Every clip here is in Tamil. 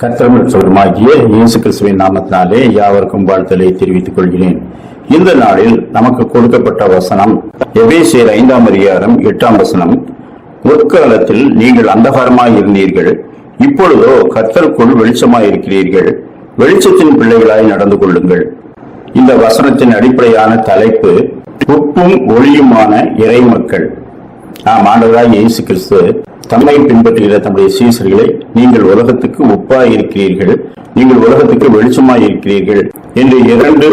கர்த்தமிழ் சொல்லுமாகிய இயேசு கிறிஸ்துவின் நாமத்தினாலே யாவருக்கும் வாழ்த்தலை தெரிவித்துக் கொள்கிறேன். இந்த நாளில் நமக்கு கொடுக்கப்பட்ட வசனம் எபேசியர் ஐந்தாம் அதிகாரம் எட்டாம் வசனம் முற்காலத்தில் நீங்கள் அந்தகாரமாய் இருந்தீர்கள் இப்பொழுதோ கர்த்தருக்குள் வெளிச்சமாய் இருக்கிறீர்கள் வெளிச்சத்தின் பிள்ளைகளாய் நடந்து கொள்ளுங்கள். இந்த வசனத்தின் அடிப்படையான தலைப்பு உப்பும் ஒளியுமான இறைமக்கள். நாம் ஆண்டவராய் இயேசு கிறிஸ்து தம்மை பின்பற்றுகிற தம்முடைய சீசர்களை நீங்கள் உலகத்துக்கு ஒப்பாயிருக்கிறீர்கள். நீங்கள் உலகத்துக்கு வெளிச்சமாய் இருக்கிறீர்கள் என்று இரண்டு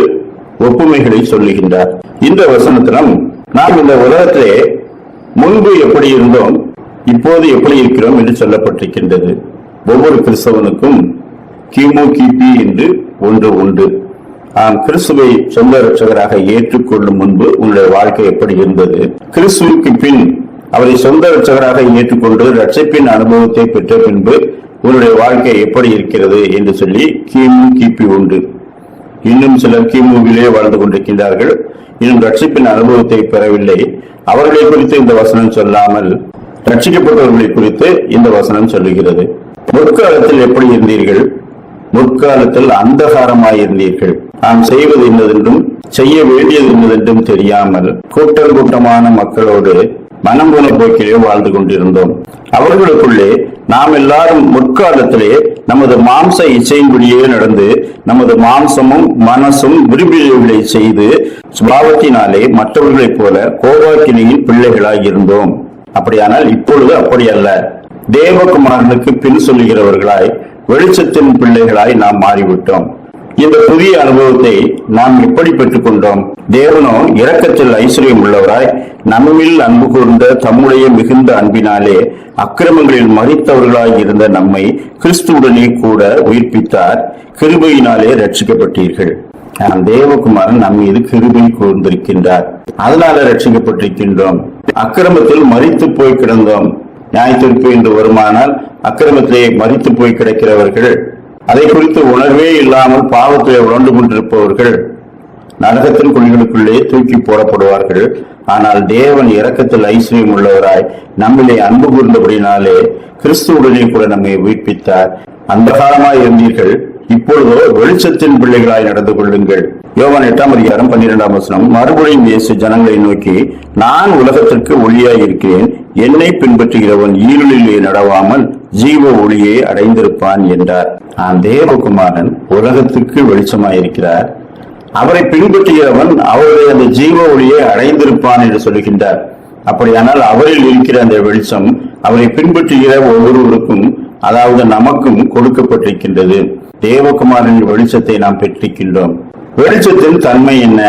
ஒப்புமைகளை சொல்லுகின்றார். இந்த வசனத்திலும் நாம் இந்த உலகத்திலே முன்பு எப்படி இருந்தோம் இப்போது எப்படி இருக்கிறோம் என்று சொல்லப்பட்டிருக்கின்றது. ஒவ்வொரு கிறிஸ்தவனுக்கும் கிமு கிபி என்று ஒன்று உண்டு. ஆம் கிறிஸ்துவை சொந்த ரட்சகராக ஏற்றுக்கொள்ளும் முன்பு உங்களுடைய வாழ்க்கை எப்படி இருந்தது? கிறிஸ்துவுக்கு பின் அவரை சொந்த ரட்சகராக ஏற்றுக்கொண்டு ரட்சிப்பின் அனுபவத்தை பெற்ற பின்பு உன்னுடைய வாழ்க்கை எப்படி இருக்கிறது என்று சொல்லி கிமு கிபி உண்டு இன்னும் சிலர் கிமுவிலே வாழ்ந்து கொண்டிருக்கின்றார்கள். இன்னும் ரட்சிப்பின் அனுபவத்தை பெறவில்லை. அவர்களை குறித்து இந்த வசனம் சொல்லாமல் ரட்சிக்கப்பட்டவர்களை குறித்து இந்த வசனம் சொல்லுகிறது. முற்காலத்தில் எப்படி இருந்தீர்கள்? முற்காலத்தில் அந்தகாரமாய் இருந்தீர்கள். நாம் செய்வது என்னதென்றும் செய்ய வேண்டியது என்னதென்றும் தெரியாமல் கூட்டம் கூட்டமான மக்களோடு மனம் போன போக்கிலே வாழ்ந்து கொண்டிருந்தோம். அவர்களுக்குள்ளே நாம் எல்லாரும் முற்காலத்திலே நமது மாம்ச இச்சையின்படியே நடந்து நமது மாம்சமும் மனசும் விரும்பியவைகளை செய்து சுபாவத்தினாலே மற்றவர்களைப் போல கோபாக்கினியின் பிள்ளைகளாய் இருந்தோம் அப்படியானால் இப்பொழுது அப்படி அல்ல. தேவகுமாரனுக்கு பின் சொல்லுகிறவர்களாய் வெளிச்சத்தின் பிள்ளைகளாய் நாம் மாறிவிட்டோம். இந்த புதிய அனுபவத்தை நாம் எப்படி பெற்றுக்கொண்டோம். தேவனோ இரக்கத்தில் ஐஸ்வர்யம் உள்ளவராய் நம்மில் அன்பு கூர்ந்த தம்முடைய மிகுந்த அன்பினாலே அக்கிரமங்களில் மறித்தவர்களாய் இருந்த நம்மை கிறிஸ்துவுடனே கூட உயிர்ப்பித்தார் கிருபையினாலே ரட்சிக்கப்பட்டீர்கள் நாம் தேவகுமாரன் நம் மீது கிருபை கூர்ந்திருக்கின்றார். அதனால ரட்சிக்கப்பட்டிருக்கின்றோம் அக்கிரமத்தில் மறித்து போய் கிடந்தோம். நியாயத்திற்பு என்று வருமானால் அக்கிரமத்திலே மறித்து போய் கிடக்கிறவர்கள் அதை குறித்து உணர்வே இல்லாமல் பாவத்தை உணர்ந்து கொண்டிருப்பவர்கள் நரகத்தின் குழிகளுக்குள்ளே தூக்கி போடப்படுவார்கள். ஆனால் தேவன் இரக்கத்தில் ஐஸ்வர்யம் உள்ளவராய் நம்மிலே அன்பு கூர்ந்தபடினாலே கிறிஸ்துவுடனே கூட நம்மை உயிர்ப்பித்தார். அந்த காலமாய் இருந்தீர்கள். இப்பொழுதோ வெளிச்சத்தின் பிள்ளைகளாய் நடந்து கொள்ளுங்கள். யோவான் எட்டாம் அதிகாரம் பன்னிரெண்டாம் வசனம் மறுபடியும் இயேசு ஜனங்களை நோக்கி நான் உலகத்திற்கு ஒளியாய் இருக்கிறேன். என்னை பின்பற்றுகிறவன் ஈருளிலே நடவாமல் ஜீவ ஒளியை அடைந்திருப்பான் என்றார். நான் தேவகுமாரன் உலகத்துக்கு வெளிச்சமாயிருக்கிறார். அவரை பின்பற்றுகிறவன் அவருடைய அந்த ஜீவ ஒளியை அடைந்திருப்பான் என்று சொல்கின்றார். அப்படியானால் அவரில் இருக்கிற அந்த வெளிச்சம் அவரை பின்பற்றுகிற ஒவ்வொருவருக்கும் அதாவது நமக்கும் கொடுக்கப்பட்டிருக்கின்றது. தேவகுமாரனின் வெளிச்சத்தை நாம் பெற்றிருக்கின்றோம். வெளிச்சத்தின் தன்மை என்ன?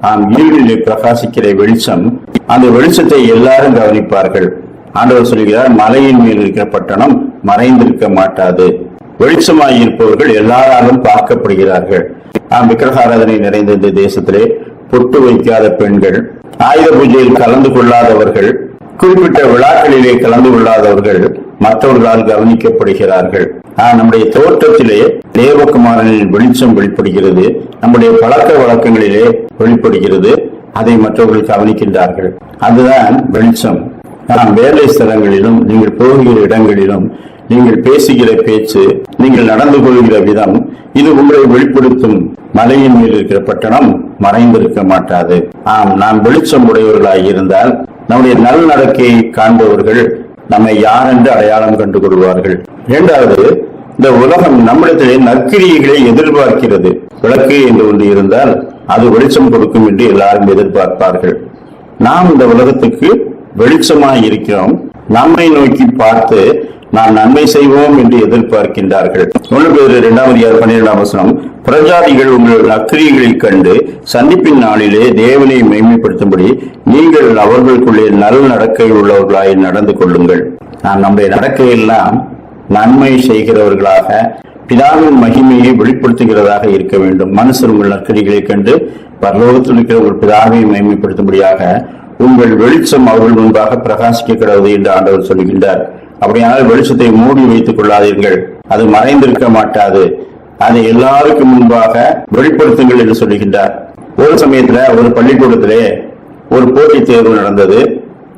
நாம் ஈவினிலே பிரகாசிக்கிற வெளிச்சம் அந்த வெளிச்சத்தை எல்லாரும் கவனிப்பார்கள். ஆண்டவர் சொல்கிறார் மலையின் மேல் இருக்கிற பட்டணம் மறைந்திருக்க மாட்டாது. வெளிச்சமாய் இருப்பவர்கள் எல்லாராலும் பார்க்கப்படுகிறார்கள். நாம் விக்கிரகாராதனை நிறைந்த இந்த தேசத்திலே பொட்டு வைக்காத பெண்கள் ஆயுத பூஜையில் கலந்து கொள்ளாதவர்கள் குறிப்பிட்ட விழாக்களிலே கலந்து கொள்ளாதவர்கள் மற்றவர்களால் கவனிக்கப்படுகிறார்கள். ஆஹ் நம்முடைய தோற்றத்திலே தேவகுமாரனின் வெளிச்சம் வெளிப்படுகிறது நம்முடைய பழக்க வழக்கங்களிலே வெளிப்படுகிறது அதை மற்றவர்கள் கவனிக்கின்றார்கள். அதுதான் வெளிச்சம். நாம் வேலை ஸ்தலங்களிலும் நீங்கள் போகிற இடங்களிலும் நீங்கள் பேசுகிற பேச்சு நீங்கள் நடந்து கொள்கிற விதம் இது உங்களை வெளிப்படுத்தும். மலையின் மேல் இருக்கிற பட்டணம் மறைந்திருக்க மாட்டாது. ஆம் நாம் வெளிச்சம் உடையவர்களாக இருந்தால் நம்முடைய நல் நடக்கையை காண்பவர்கள் நம்மை யார் என்று அடையாளம் கண்டு கொள்வார்கள் இரண்டாவது இந்த உலகம் நம்மிடத்திலே நற்கிரியைகளை எதிர்பார்க்கிறது. விளக்கு என்று ஒன்று இருந்தால் அது வெளிச்சம் கொடுக்கும் என்று எல்லாரும் எதிர்பார்ப்பார்கள். நாம் இந்த உலகத்துக்கு வெளிச்சமாய் இருக்கிறோம் நம்மை நோக்கி பார்த்து நாம் நன்மை செய்வோம் என்று எதிர்பார்க்கின்றார்கள். ஒன்று பேர் இரண்டாவது யார் பன்னிரெண்டாம் வசனம் பிரஜாதிகள் உங்கள் நக்கிரியைகளைக் கண்டு சந்திப்பின் நாளிலே தேவனை மேன்மைப்படுத்தும்படி நீங்கள் அவர்களுக்குள்ளே நல் நடக்கை உள்ளவர்களாய் நடந்து கொள்ளுங்கள். நாம் நம்முடைய நடக்கையெல்லாம் நன்மை செய்கிறவர்களாக பிதாவின் மகிமையை வெளிப்படுத்துகிறதாக இருக்க வேண்டும். மனுஷர் உங்கள் நற்கடிகளைக் கண்டு பரலோகத்தில் இருக்கிற உங்கள் பிதாவை மேன்மைப்படுத்தும்படியாக உங்கள் வெளிச்சம் அவர்கள் முன்பாக பிரகாசிக்க கிடவது என்று ஆண்டவர் சொல்கின்றார் அப்படியானால் வெளிச்சத்தை மூடி வைத்துக் கொள்ளாதீர்கள். அது மறைந்திருக்க மாட்டாது. அதை எல்லாருக்கும் முன்பாக வெளிப்படுத்துங்கள் என்று சொல்லுகின்றார். ஒரு சமயத்துல ஒரு பள்ளிக்கூடத்திலே ஒரு போட்டித் தேர்வு நடந்தது.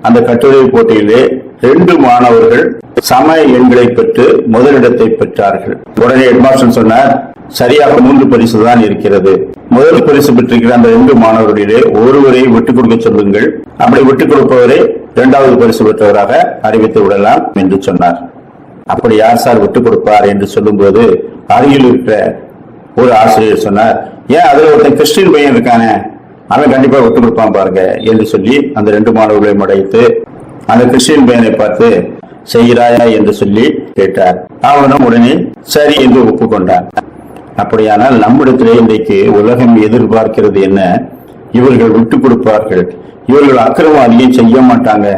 அந்த கட்டுரை போட்டியிலே ரெண்டு மாணவர்கள் சம எண்களை பெற்று முதலிடத்தை பெற்றார்கள். உடனே ஹெட்மாஸ்டர் சொன்னார் சரியாக மூன்று பரிசு தான் இருக்கிறது. முதல் பரிசு பெற்றிருக்கிற அந்த ரெண்டு மாணவர்களிலே ஒருவரை விட்டுக் கொடுக்க சொல்லுங்கள். அப்படி விட்டுக் கொடுப்பவரை இரண்டாவது பரிசு பெற்றவராக அறிவித்து விடலாம் என்று சொன்னார். அப்படி யார் சார் விட்டுக் கொடுப்பார் என்று சொல்லும்போது அருகில் இருக்கிற ஒரு ஆசிரியர் சொன்னார் ஏன் அதுல ஒருத்தன் கிறிஸ்டின் பையன் இருக்கானே? அவன் கண்டிப்பா விட்டுக் கொடுப்பான் பாருங்க என்று சொல்லி அந்த ரெண்டு மாணவர்களையும் அடைத்து அந்த கிறிஸ்டின் பையனை பார்த்து செய்கிறாயா? என்று சொல்லி கேட்டார். அவனும் உடனே சரி என்று ஒப்புக்கொண்டான் அப்படியானால் நம்மிடத்திலே இன்றைக்கு உலகம் எதிர்பார்க்கிறது என்ன? இவர்கள் விட்டு கொடுப்பார்கள். இவர்கள் அக்கிரவாதியை செய்ய மாட்டாங்க.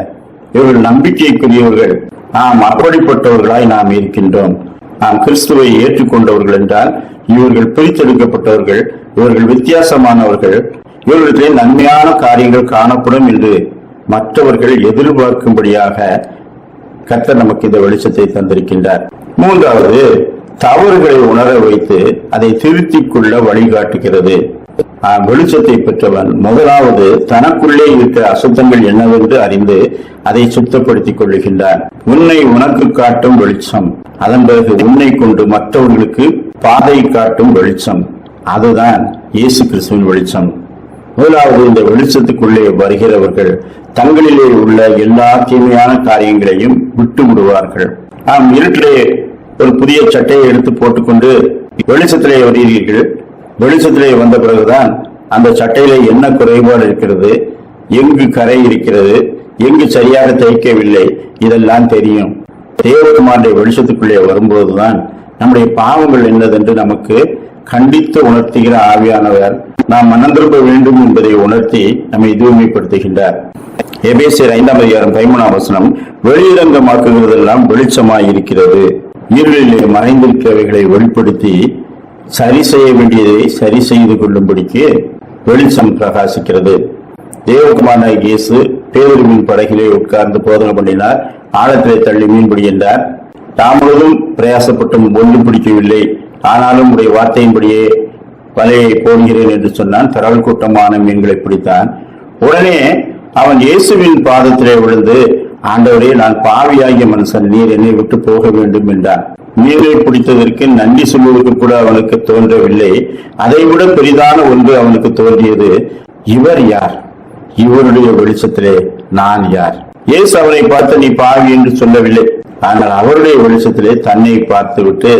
இவர்கள் நம்பிக்கைக்குரியவர்கள். நாம் அப்படிப்பட்டவர்களாய் நாம் இருக்கின்றோம். நாம் கிறிஸ்துவை ஏற்றுக்கொண்டவர்கள் என்றால் இவர்கள் பிரித்தெடுக்கப்பட்டவர்கள் இவர்கள் வித்தியாசமானவர்கள். இவர்களிடத்திலே நன்மையான காரியங்கள் காணப்படும் என்று மற்றவர்கள் எதிர்பார்க்கும்படியாக கர்த்தர் நமக்கு இந்த வெளிச்சத்தை தந்திருக்கின்றார். மூன்றாவது தவறுகளை உணர வைத்து அதை திருத்திக் கொள்ள வழிகாட்டுகிறது. ஆஹ், வெளிச்சத்தை பெற்றவன் முதலாவது தனக்குள்ளே இருக்கிற அசுத்தங்கள் என்னவென்று அறிந்து அதை சுத்தப்படுத்திக் கொள்ளுகின்றான். உன்னை உனக்கு காட்டும் வெளிச்சம். அதன் பிறகு உன்னை கொண்டு மற்றவர்களுக்கு பாதை காட்டும் வெளிச்சம். அதுதான் இயேசு கிறிஸ்துவின் வெளிச்சம். முதலாவது இந்த வெளிச்சத்துக்குள்ளே வருகிறவர்கள் தங்களிலே உள்ள எல்லா தீமையான காரியங்களையும் விட்டு விடுவார்கள் நாம் இருட்டிலே ஒரு புதிய சட்டையை எடுத்து போட்டுக்கொண்டு வெளிச்சத்திலே வருகிறீர்கள் வெளிச்சத்திலே வந்த பிறகுதான் அந்த சட்டையில என்ன குறைபாடு இருக்கிறது? எங்கு கரை இருக்கிறது? எங்கு சரியாக தைக்கவில்லை இதெல்லாம் தெரியும். தேவகுமாருடைய வெளிச்சத்துக்குள்ளே வரும்போதுதான் நம்முடைய பாவங்கள் என்னதென்று நமக்கு கண்டித்து உணர்த்துகிற ஆவியானவர் நாம் மனம் திரும்ப வேண்டும் என்பதை உணர்த்தி நம்மை தூய்மைப்படுத்துகின்றார். எபேசியர் ஐந்தாம் அதிகாரம் பதிமூணாம் வசனம் வெளியிறங்கமாக்குகிறதெல்லாம் வெளிச்சமாய் இருக்கிறது உயிர்களிலே மறைந்திருக்கிறவைகளை வெளிப்படுத்தி சரி செய்ய வேண்டியதை சரி செய்து கொள்ளும்படிக்கு வெளிச்சம் பிரகாசிக்கிறது. தேவகுமார இயேசு பேருவின் படகிலே உட்கார்ந்து போதனை பண்ணினார். ஆழத்திலே தள்ளி மீன்பிடி என்றார். தாமுழுதும் பிரயாசப்பட்டும் ஒன்றும் பிடிக்கவில்லை. ஆனாலும் உடைய வார்த்தையின்படியே வலையை போடுகிறேன் என்று சொன்னான். திரள் கூட்டமான மீன்களை பிடித்தான். உடனே அவன் இயேசுவின் பாதத்திலே விழுந்து ஆண்டவரே நான் பாவியாகிய மனுஷன். நீர் என்னை விட்டு போக வேண்டும் என்றான். மீனை பிடித்ததற்கு நன்றி சொல்வதற்கு கூட அவனுக்கு தோன்றவில்லை. அதைவிட பெரிதான ஒன்று அவனுக்கு தோன்றியது. இவர் யார்? இவருடைய வெளிச்சத்திலே நான் யார்? இயேசு அவனை பார்த்து நீ பாவி என்று சொல்லவில்லை. ஆனால் அவருடைய வெளிச்சத்திலே தன்னை பார்த்துவிட்டு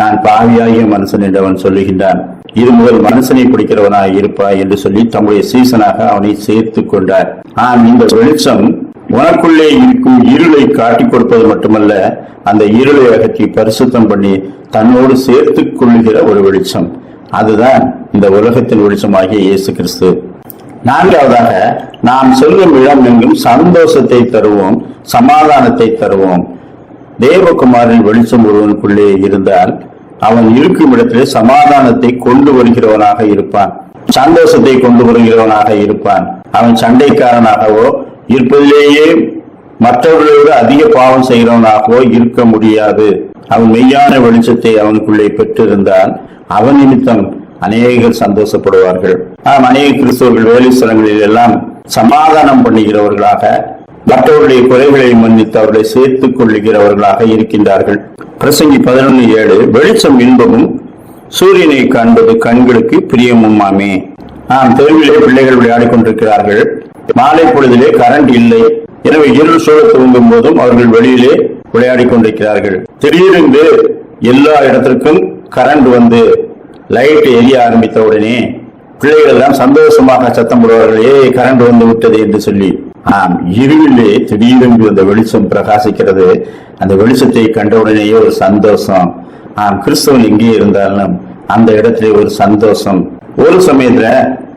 நான் பாவியாகிய மனுஷன் என்று அவன் சொல்லுகின்றான். இது முதல் மனுஷனை பிடிக்கிறவனாக இருப்பாய் என்று சொல்லி தம்முடைய சீசனாக அவனை சேர்த்து கொண்டார். ஆம் இந்த வெளிச்சம் உனக்குள்ளே இருக்கும் இருளை காட்டிக் கொடுப்பது மட்டுமல்ல அந்த இருளை அகற்றி பரிசுத்தம் பண்ணி தன்னோடு சேர்த்துக் கொள்ளுகிற ஒரு வெளிச்சம். அதுதான் இந்த உலகத்தின் வெளிச்சமாகிய இயேசு கிறிஸ்து. நான்காவதாக நாம் செல்லும் இடம் எங்கும் சந்தோஷத்தை தருவோம் சமாதானத்தை தருவோம். தேவகுமாரின் வெளிச்சம் ஒருவனுக்குள்ளே இருந்தால் அவன் இருக்கும் இடத்திலே சமாதானத்தை கொண்டு வருகிறவனாக இருப்பான். சந்தோஷத்தை கொண்டு வருகிறவனாக இருப்பான். அவன் சண்டைக்காரனாகவோ இருப்பதிலேயே மற்றவர்களை விட அதிக பாவம் செய்கிறவனாகவோ இருக்க முடியாது. அவன் மெய்யான வெளிச்சத்தை அவனுக்குள்ளே பெற்றிருந்தால் அவன் நிமித்தம் அநேகர் சந்தோஷப்படுவார்கள். ஆம் அநேக கிறிஸ்தவர்கள் வேலை ஸ்தலங்களில் எல்லாம் சமாதானம் பண்ணுகிறவர்களாக மற்றவருடைய குறைகளை மன்னித்து அவர்களை சேர்த்துக் கொள்ளுகிறவர்களாக இருக்கின்றார்கள். பிரசங்கி பதினொன்று ஏழு வெளிச்சம் இன்பமும் சூரியனை காண்பது கண்களுக்கு பிரியமுமாமே. ஆம் தெருவிலே பிள்ளைகள் விளையாடிக் கொண்டிருக்கிறார்கள். மாலை பொழுதிலே கரண்ட் இல்லை. எனவே இருள் சூழ துவங்கும் போதும் அவர்கள் வெளியிலே விளையாடிக் கொண்டிருக்கிறார்கள். திடீரென்று எல்லா இடத்திற்கும் கரண்ட் வந்து லைட் எரிய ஆரம்பித்த உடனே பிள்ளைகள் எல்லாம் சந்தோஷமாக சத்தம் போடுவார்கள். ஏய் கரண்ட் வந்து விட்டது என்று சொல்லி. ஆம் இருவிலே திடீரென்று அந்த வெளிச்சம் பிரகாசிக்கிறது. அந்த வெளிச்சத்தை கண்டவுடனேயே ஒரு சந்தோஷம். ஆம் கிறிஸ்தவன் எங்கே இருந்தாலும் அந்த இடத்திலே ஒரு சந்தோஷம். ஒரு சமயத்துல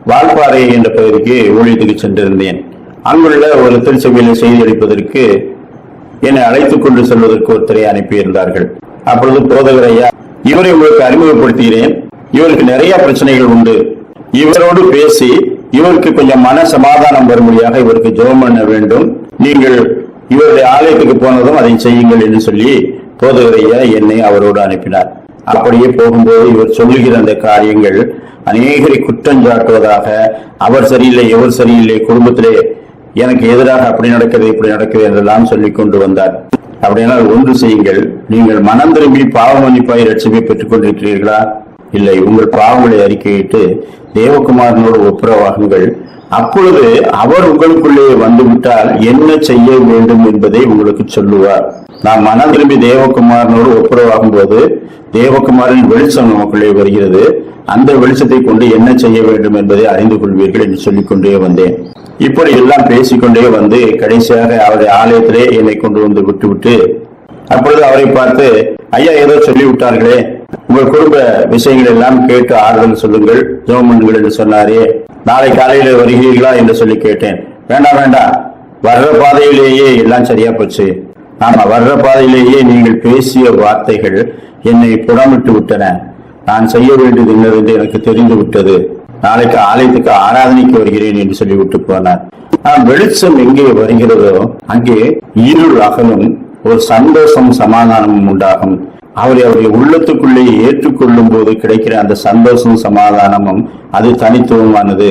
வால்பாறை என்ற பகுதிக்கு ஊழியத்துக்கு சென்றிருந்தேன். அங்குள்ள ஒரு திருச்சபையில செய்தியளிப்பதற்கு என்னை அழைத்துக் கொண்டு செல்வதற்கு ஒருத்தரை அனுப்பியிருந்தார்கள். அப்பொழுது போதகர் ஐயா இவரை உங்களுக்கு அறிமுகப்படுத்துகிறேன். இவருக்கு நிறைய பிரச்சனைகள் உண்டு. இவரோடு பேசி இவருக்கு கொஞ்சம் மன சமாதானம் வரும்படியாக இவருக்கு ஜெபம் பண்ண வேண்டும். நீங்கள் இவருடைய ஆலயத்துக்கு போனதும் அதை செய்யுங்கள் என்று சொல்லி போதகரையா என்னை அவரோடு அனுப்பினார். அப்படியே போகும்போது இவர் சொல்லுகிற அந்த காரியங்கள் அநேகரை குற்றஞ்சாட்டுவதாக அவர் சரியில்லை எவர் சரியில்லை குடும்பத்திலே எனக்கு எதிராக அப்படி நடக்கிறது இப்படி நடக்கிறது என்றெல்லாம் சொல்லிக் கொண்டு வந்தார். அப்படியானால் ஒன்று செய்யுங்கள் நீங்கள் மனம் திரும்பி பாவ மன்னிப்பாய் ரட்சிப்பை பெற்றுக் கொண்டிருக்கிறீர்களா? இல்லை உங்கள் பாவங்களை அறிக்கையிட்டு தேவகுமாரனோடு ஒப்புரவாகுங்கள். அப்பொழுது அவர் உங்களுக்குள்ளே வந்துவிட்டால் என்ன செய்ய வேண்டும் என்பதை உங்களுக்கு சொல்லுவார். நாம் மனம் திரும்பி தேவகுமாரனோடு ஒப்புரவாகும் போது தேவகுமாரின் வெளிச்சம் நமக்குள்ளே வருகிறது. அந்த வெளிச்சத்தை கொண்டு என்ன செய்ய வேண்டும் என்பதை அறிந்து கொள்வீர்கள் என்று சொல்லிக் கொண்டே வந்தேன். இப்படி எல்லாம் பேசிக்கொண்டே வந்து கடைசியாக அவருடைய ஆலயத்திலே என்னை கொண்டு வந்து விட்டுவிட்டு அப்பொழுது அவரை பார்த்து ஐயா ஏதோ சொல்லி விட்டார்களே உங்கள் குடும்ப விஷயங்கள் எல்லாம் கேட்டு ஆறுதல் சொல்லுங்கள். ஜோமன்கள் என்று சொன்னாரே. நாளை காலையில வருகிறீர்களா? என்று சொல்லி கேட்டேன். வேண்டாம் வேண்டாம். வர்ற பாதையிலேயே எல்லாம் சரியா போச்சு. ஆமா வர்ற பாதையிலேயே நீங்கள் பேசிய வார்த்தைகள் என்னை புறமிட்டு விட்டன. நான் செய்ய வேண்டியது என்னவென்று எனக்கு தெரிந்து விட்டது. நாளைக்கு ஆலயத்துக்கு ஆராதனைக்கு வருகிறேன் என்று சொல்லிவிட்டு போனார். ஆனால் வெளிச்சம் எங்கே வருகிறதோ அங்கே இருள் அகலும் ஒரு சந்தோஷம் சமாதானமும் உண்டாகும். அவரை அவருடைய உள்ளத்துக்குள்ளே ஏற்றுக்கொள்ளும் போது கிடைக்கிற அந்த சந்தோஷம் சமாதானமும் அது தனித்துவமானது.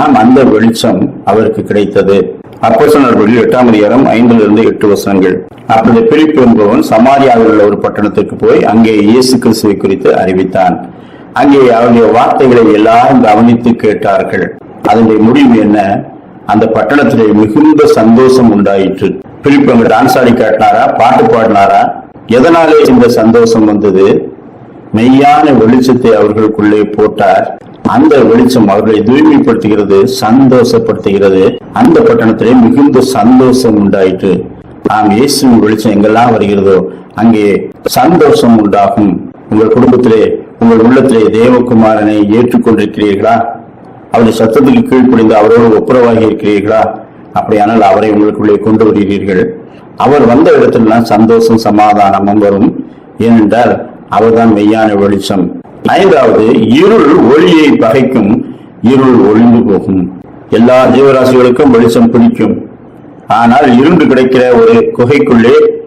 ஆம் அந்த வெளிச்சம் அவருக்கு கிடைத்தது. அப்போஸ்தலர்கள் எட்டாம் அதிகாரம் ஐந்திலிருந்து எட்டு வசனங்கள். அப்பொழுது பிரிப்பு என்பவன் சமாரியாவில் உள்ள ஒரு பட்டணத்துக்கு போய் அங்கே இயேசு கிறிஸ்துவை குறித்து அறிவித்தான். அங்கே அவருடைய வார்த்தைகளை எல்லாரும் கவனித்து கேட்டார்கள். அதனுடைய முடிவு என்ன? அந்த பட்டணத்திலே மிகுந்த சந்தோஷம் உண்டாயிற்று. பிரிப்பு அங்க டான்ஸ் ஆடி காட்டினாரா? பாட்டு பாடினாரா? எதனாலே இந்த சந்தோஷம் வந்தது? மெய்யான வெளிச்சத்தை அவர்களுக்குள்ளே போட்டார். அந்த வெளிச்சம் அவர்களை தூய்மைப்படுத்துகிறது சந்தோஷப்படுத்துகிறது. அந்த பட்டணத்திலே மிகுந்த சந்தோஷம் உண்டாயிற்று. நாம் இயேசுவின் வெளிச்சம் எங்கெல்லாம் வருகிறதோ அங்கே சந்தோஷம் உண்டாகும். உங்கள் குடும்பத்திலே உங்கள் உள்ளத்திலே தேவகுமாரனை ஏற்றுக்கொண்டிருக்கிறீர்களா? அவருடைய சத்தத்துக்கு கீழ்ப்படிந்து அவரோடு ஒப்புரவாகி இருக்கிறீர்களா? அப்படியானால் அவரை உங்களுக்குள்ளே கொண்டு வருகிறீர்கள். அவர் வந்த இடத்திலாம் சந்தோஷம் சமாதானமும் வரும். ஏனென்றால் அவர்தான் மெய்யான வெளிச்சம். ஐந்தாவது இருள் ஒளியை பகைக்கும் இருள் ஒளிந்து போகும். எல்லா ஜீவராசிகளுக்கும் வெளிச்சம் பிடிக்கும். ஆனால் இருண்டு கிடைக்கிற ஒரு குகைக்குள்ளே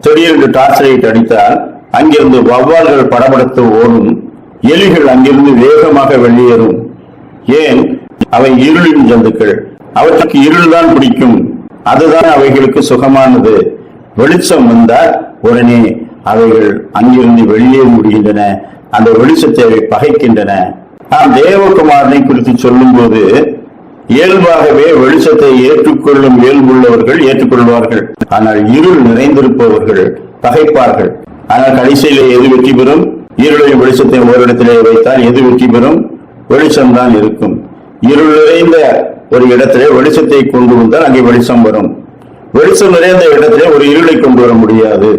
திடீரென்று டார்ச் லைட் அடித்தால் அங்கிருந்து வவ்வால்கள் படபடத்து ஓடும். எலிகள் அங்கிருந்து வேகமாக வெளியேறும். ஏன்? அவை இருளின் ஜந்துக்கள். அவற்றுக்கு இருள்தான் பிடிக்கும். அதுதான் அவைகளுக்கு சுகமானது. வெளிச்சம் வந்தால் உடனே அவைகள் அங்கிருந்து வெளியே முடிகின்றன. அந்த வெளிச்சத்தை அவை பகைக்கின்றன. நாம் தேவகுமாரனை குறித்து சொல்லும்போது இயல்பாகவே வெளிச்சத்தை ஏற்றுக்கொள்ளும் இயல்புள்ளவர்கள் ஏற்றுக்கொள்வார்கள். ஆனால் இருள் நிறைந்திருப்பவர்கள் பகைப்பார்கள். ஆனால் கடைசியிலே எது வெற்றி பெறும்? இருளையும் வெளிச்சத்தை ஓரிடத்திலே வைத்தால் எது வெற்றி பெறும்? வெளிச்சம்தான் இருக்கும். இருள் நிறைந்த ஒரு இடத்திலே வெளிச்சத்தை கொண்டு வந்தால் அங்கே வெளிச்சம் வரும். வெளிச்சம் நிறைந்த இடத்திலே ஒரு இருளை கொண்டு வர முடியாது.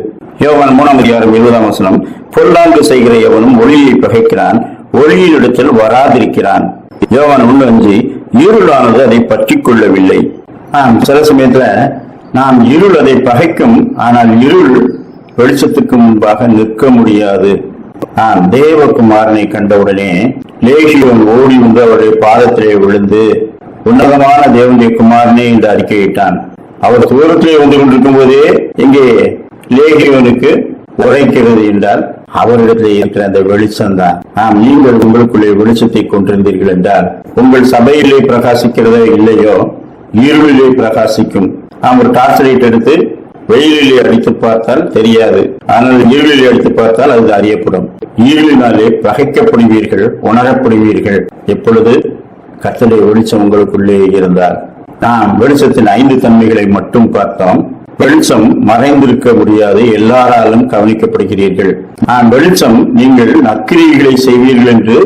யோவான் மூணாம் அதிகாரம் இருபதாம் வசனம் பொல்லாங்கு செய்கிற எவனும் ஒளியை பகைக்கிறான் ஒளியின் இடத்தில் வராதிருக்கிறான். யோவான் ஒன்று அஞ்சு இருளானது அதை பற்றி கொள்ளவில்லை. ஆம் சில சமயத்துல நாம் இருள் அதை பகைக்கும் ஆனால் இருள் வெளிச்சத்துக்கு முன்பாக நிற்க முடியாது. ஆம் தேவகுமாரனை கண்டவுடனே லேகியோன் ஓடி வந்து அவருடைய பாதத்திலே விழுந்து உன்னதமான தேவனுடைய குமாரனே என்று அறிக்கையிட்டான். அவர் தூரத்திலே வந்து கொண்டிருக்கும் போதே இங்கே லேகியோனுக்கு உரைக்கிறது என்றால் அவரிடத்தில் இருக்கிற அந்த வெளிச்சம் தான். நாம் நீங்கள் உங்களுக்குள்ளே வெளிச்சத்தை கொண்டிருந்தீர்கள் என்றால் உங்கள் சபையிலே பிரகாசிக்கிறதோ இல்லையோ இருளிலே பிரகாசிக்கும். நாம் ஒரு டார்ச் லைட் எடுத்து வெயிலிலே அடித்து பார்த்தால் தெரியாது. ஆனால் இருளிலே அடித்து பார்த்தால் அது அறியப்படும். இருளினாலே பகைக்கப்படுவீர்கள் உணரப்படுவீர்கள். எப்பொழுது? கத்தலை வெளிச்சம் உங்களுக்குள்ளே இருந்தால். நாம் வெளிச்சத்தின் ஐந்து தன்மைகளை மட்டும் பார்த்தோம். வெளிச்சம் மறைந்திருக்க முடியாது. எல்லாராலும் கவனிக்கப்படுகிறீர்கள். நான் வெளிச்சம் நீங்கள் நக்கிரிகளை செய்வீர்கள் என்று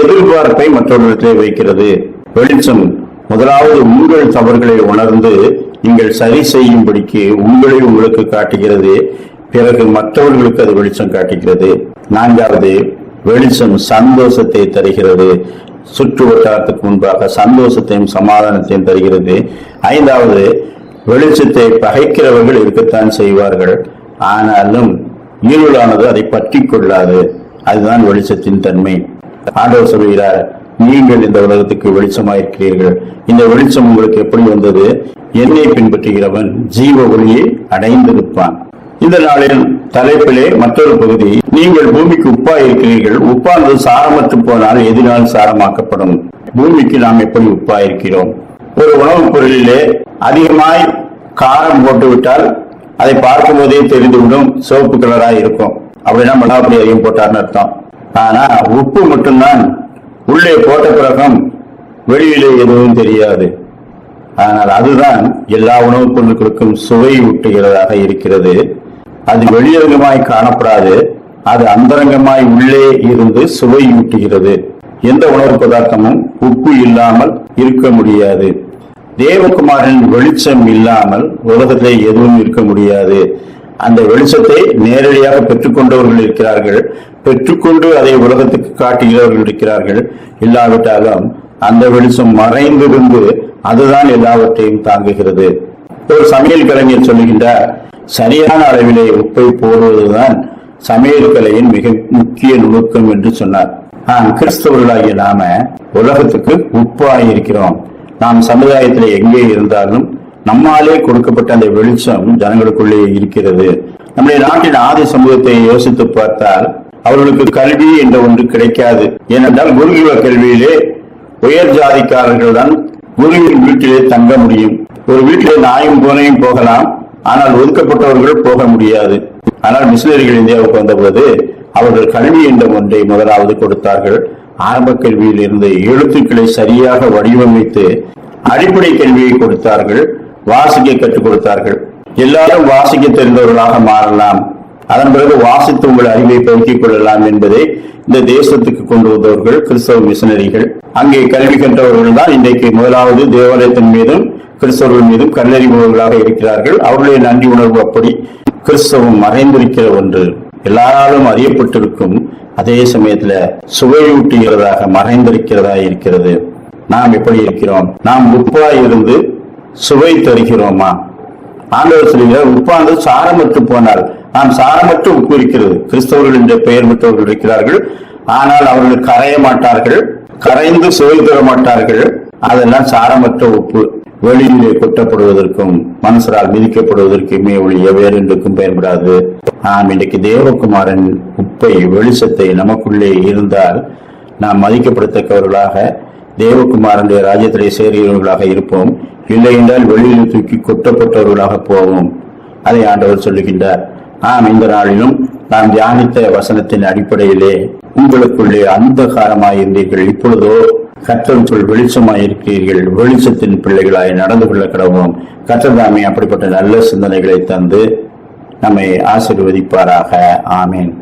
எதிர்பார்ப்பை மற்றவர்களிடத்திலே வைக்கிறது. வெளிச்சம் முதலாவது உங்கள் தவறுகளை உணர்ந்து நீங்கள் சரி செய்யும்படிக்கு உங்களை உங்களுக்கு காட்டுகிறது. பிறகு மற்றவர்களுக்கு அது வெளிச்சம் காட்டுகிறது. நான்காவது வெளிச்சம் சந்தோஷத்தை தருகிறது. சுற்று வட்டாரத்துக்கு முன்பாக சந்தோஷத்தையும் சமாதானத்தையும் தருகிறது. ஐந்தாவது வெளிச்சத்தை பகைக்கிறவர்கள் இருக்கத்தான் செய்வார்கள். ஆனாலும் இருளானது அதை பற்றி கொள்ளாது. அதுதான் வெளிச்சத்தின் தன்மை. ஆண்டவர் சொல்கிறார் நீங்கள் இந்த உலகத்துக்கு வெளிச்சமாயிருக்கிறீர்கள். இந்த வெளிச்சம் உங்களுக்கு எப்படி வந்தது? என்னை பின்பற்றுகிறவன் ஜீவ ஒளியை அடைந்திருப்பான். இந்த நாளில் தலைப்பிலே மற்றொரு பகுதி நீங்கள் பூமிக்கு உப்பா இருக்கிறீர்கள் உப்பானது சாரமற்று போனால் எதினால் சாரமாக்கப்படும். பூமிக்கு நாம் எப்படி உப்பா இருக்கிறோம் ஒரு உணவுப் பொருளிலே அதிகமாய் காரம் போட்டு விட்டால் அதை பார்க்கும் போதே தெரிந்துவிடும். சிவப்பு கலராக இருக்கும். அப்படின்னா மிளகாப்பொடி அதிகம் போட்டார்னு அர்த்தம். ஆனா உப்பு மட்டும்தான் உள்ளே போட்ட பிறகும் வெளியிலே எதுவும் தெரியாது. ஆனால் அதுதான் எல்லா உணவுப் பொருட்களுக்கும் சுவை ஊட்டுகிறதாக இருக்கிறது. அது வெளியரங்கமாய் காணப்படாது. அது அந்தரங்கமாய் உள்ளே இருந்து சுவை ஊட்டுகிறது. எந்த உணவு பதார்த்தமும் உப்பு இல்லாமல் இருக்க முடியாது. தேவகுமாரின் வெளிச்சம் இல்லாமல் உலகத்திலே எதுவும் இருக்க முடியாது. அந்த வெளிச்சத்தை நேரடியாக பெற்றுக்கொண்டவர்கள் இருக்கிறார்கள். பெற்றுக்கொண்டு அதை உலகத்துக்கு காட்டுகிறவர்கள் இருக்கிறார்கள். இல்லாவிட்டாலும் அந்த வெளிச்சம் மறைந்திருந்து அதுதான் எல்லாவற்றையும் தாங்குகிறது. ஒரு சமையல் கலைஞர் சொல்லுகின்றார் சரியான அளவிலே உப்பை போடுவதுதான் சமையல் கலையின் மிக முக்கிய நுணுக்கம் என்று சொன்னார். நாம் கிறிஸ்தவர்களாகிய நாம உலகத்துக்கு உப்பாக இருக்கிறோம். நாம் சமுதாயத்தில் எங்கே இருந்தாலும் நம்மாலே கொடுக்கப்பட்ட அந்த வெளிச்சம் ஜனங்களுக்குள்ளே இருக்கிறது. நம்முடைய நாட்டின் ஆதி சமூகத்தை யோசித்து பார்த்தால் அவர்களுக்கு கல்வி என்ற ஒன்று கிடைக்காது. ஏனென்றால் குருகுல கல்வியிலே உயர் ஜாதிக்காரர்கள் தான் குருவின் வீட்டிலே தங்க முடியும். ஒரு வீட்டிலே நாயும் பூனையும் போகலாம் ஆனால் ஒதுக்கப்பட்டவர்கள் போக முடியாது. ஆனால் மிஷினரிகள் இந்தியாவுக்கு வந்தபோது அவர்கள் கல்வி என்ற ஒன்றை முதலாவது கொடுத்தார்கள். ஆரம்ப கல்வியில் இருந்து எழுத்துக்களை சரியாக வடிவமைத்து அடிப்படை கல்வியை கொடுத்தார்கள் வாசிக்க கற்றுக் கொடுத்தார்கள். எல்லாரும் வாசிக்க தெரிந்தவர்களாக மாறலாம். அதன் பிறகு வாசித்து உங்கள் அறிவை பெருக்கிக் கொள்ளலாம் என்பதை இந்த தேசத்துக்கு கொண்டு வந்தவர்கள் கிறிஸ்தவ மிஷனரிகள். அங்கே கல்வி கற்றவர்கள் தான் இன்றைக்கு முதலாவது தேவாலயத்தின் மீதும் கிறிஸ்தவர்கள் மீதும் கல்லறிபவர்களாக இருக்கிறார்கள். அவர்களுடைய நன்றி உணர்வு அப்படி கிறிஸ்தவம் மறைந்திருக்கிற ஒன்று. எல்லாராலும் அறியப்பட்டிருக்கும் அதே சமயத்துல சுவையூட்டுகிறதாக மறைந்திருக்கிறதா இருக்கிறது. நாம் எப்படி இருக்கிறோம்? நாம் உப்பா இருந்து சுவை தருகிறோமா? ஆண்டவர் சொல்கிறார் உப்பானது சாரமற்று போனால் நாம் சாரமற்று உப்பு இருக்கிறது கிறிஸ்தவர்கள் என்ற பெயர் பெற்றவர்கள் இருக்கிறார்கள். ஆனால் அவர்கள் கரைய மாட்டார்கள் கரைந்து சுவை தர மாட்டார்கள். அதெல்லாம் சாரமற்ற உப்பு. வெளியிலே கொட்டப்படுவதற்கும் மனுஷரால் மிதிக்கப்படுவதற்குமே ஒழிய வேறென்றுக்கும் பயன்படாது. நாம் இன்றைக்கு தேவகுமாரன் உப்பை வெளிச்சத்தை நமக்குள்ளே இருந்தால் நாம் மதிக்கப்படத்தக்கவர்களாக தேவகுமாரனுடைய ராஜ்யத்திலே சேருகிறவர்களாக இருப்போம். இல்லை என்றால் வெளியில் தூக்கி கொட்டப்பட்டவர்களாக போவோம். அதை ஆண்டவர் சொல்லுகின்றார். ஆம் இந்த நாளிலும் நாம் தியானித்த வசனத்தின் அடிப்படையிலே உங்களுக்குள்ளே அந்தகாரமாயிருந்தீர்கள். இப்பொழுதோ கற்றல் சொல் வெளிச்சமாயிருக்கிறீர்கள். வெளிச்சத்தின் பிள்ளைகளாய் நடந்து கொள்ள கடவோம் கற்றதாமே அப்படிப்பட்ட நல்ல சிந்தனைகளை தந்து நம்மை ஆசீர்வதிப்பாராக. ஆமேன்.